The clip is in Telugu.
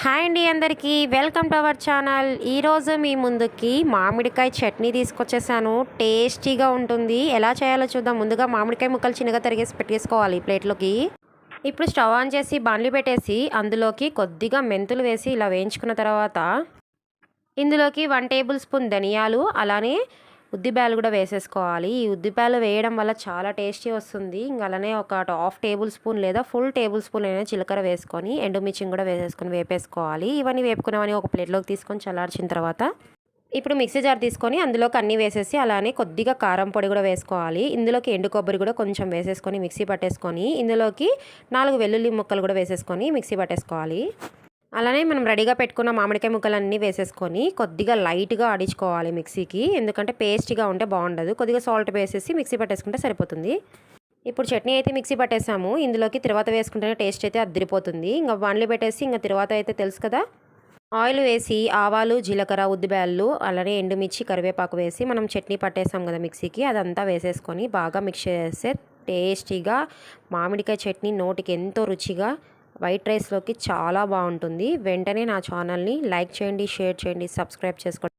హాయ్ అండి అందరికీ. Welcome to our channel. ఈరోజు మీ ముందుకి మామిడికాయ చట్నీ తీసుకొచ్చేసాను. టేస్టీగా ఉంటుంది. ఎలా చేయాలో చూద్దాం. ముందుగా మామిడికాయ ముక్కలు చిన్నగా తరిగేసి పెట్టేసుకోవాలి ప్లేట్లోకి. ఇప్పుడు స్టవ్ ఆన్ చేసి బాండ్లు పెట్టేసి అందులోకి కొద్దిగా మెంతులు వేసి ఇలా వేయించుకున్న తర్వాత ఇందులోకి వన్ టేబుల్ స్పూన్ ధనియాలు అలానే ఉద్దిపాయలు కూడా వేసేసుకోవాలి. ఈ ఉద్దిపాయలు వేయడం వల్ల చాలా టేస్టీ వస్తుంది. ఇంకా అలానే ఒక హాఫ్ టేబుల్ స్పూన్ లేదా ఫుల్ టేబుల్ స్పూన్ అయినా జీలకర్ర వేసుకొని ఎండుమిర్చిని కూడా వేసేసుకొని వేపేసుకోవాలి. ఇవన్నీ వేపుకున్నవని ఒక ప్లేట్లోకి తీసుకొని చల్లార్చిన తర్వాత ఇప్పుడు మిక్సీ జార్ తీసుకొని అందులోకి అన్నీ వేసేసి అలానే కొద్దిగా కారం పొడి కూడా వేసుకోవాలి. ఇందులోకి ఎండు కొబ్బరి కూడా కొంచెం వేసేసుకొని మిక్సీ పట్టేసుకొని ఇందులోకి నాలుగు వెల్లుల్లి ముక్కలు కూడా వేసేసుకొని మిక్సీ పట్టేసుకోవాలి. అలానే మనం రెడీగా పెట్టుకున్న మామిడికాయ ముక్కలన్నీ వేసేసుకొని కొద్దిగా లైట్గా ఆడించుకోవాలి మిక్సీకి. ఎందుకంటే పేస్ట్గా ఉంటే బాగుండదు. కొద్దిగా సాల్ట్ వేసేసి మిక్సీ పట్టేసుకుంటే సరిపోతుంది. ఇప్పుడు చట్నీ అయితే మిక్సీ పట్టేసాము. ఇందులోకి తర్వాత వేసుకుంటేనే టేస్ట్ అయితే అద్దరిపోతుంది. ఇంకా వండ్లు పెట్టేసి ఇంకా తర్వాత అయితే తెలుసు కదా? ఆయిల్ వేసి ఆవాలు జీలకర్ర ఉద్దిబేళ్ళు అలానే ఎండుమిర్చి కరివేపాకు వేసి మనం చట్నీ పట్టేసాం కదా మిక్సీకి. అదంతా వేసేసుకొని బాగా మిక్స్ చేస్తే టేస్టీగా మామిడికాయ చట్నీ నోటికి ఎంతో రుచిగా వైట్ రైస్లోకి చాలా బాగుంటుంది. వెంటనే నా ఛానల్ని లైక్ చేయండి షేర్ చేయండి సబ్స్క్రైబ్ చేసుకోండి.